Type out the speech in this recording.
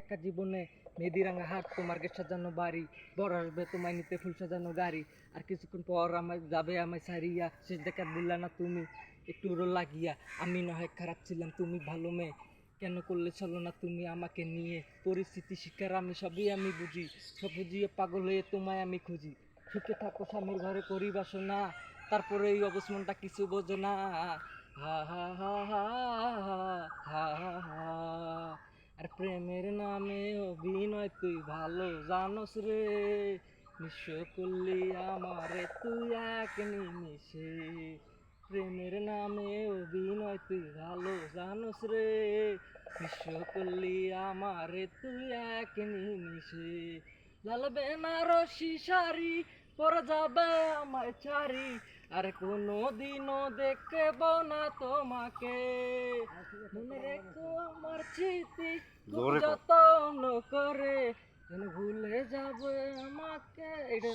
একটা জীবনে মেদিরাঙ্গা হাট, তোমার গে সাজানো বাড়ি বড় আসবে তোমায় নিতে ফুল সাজানো গাড়ি, আর কিছুক্ষণ পর আমার যাবে আমায় সারিয়া শেষ দেখার দিলা না তুমি, একটু রোল লাগিয়া, আমি না হয় খারাপ ছিলাম, তুমি ভালো মেয়ে, কেন করলে চলো না তুমি আমাকে নিয়ে, পরিস্থিতি শিকার আমি সবই আমি বুঝি, সব বুঝিয়ে পাগল হয়ে তোমায় আমি খুঁজি, সুখে থাকো, স্বামীর ঘরে করি বাসনা তারপরে এই অবস্থানটা কিছু বোঝো না, হা হা হা হা হা হা আর প্রেমের নামে অভিনয় তুই ভালো জানোস রে। নিঃস্ব করলি আমারে তুই এক নিমিষে। প্রেমের নামে অভিনয় তুই ভালো জানোস রে। নিঃস্ব করলি আমারে তুই এক নিমিষে। লাল বেনারসি শাড়ি, পরে যাবে আমায় ছাড়ি। আর কোনো দিনও দেখব না তোমাকে। মনে রেখো আমার স্মৃতি জোরে যতন করে যেন ভুলে যাবে আমাকে। এটা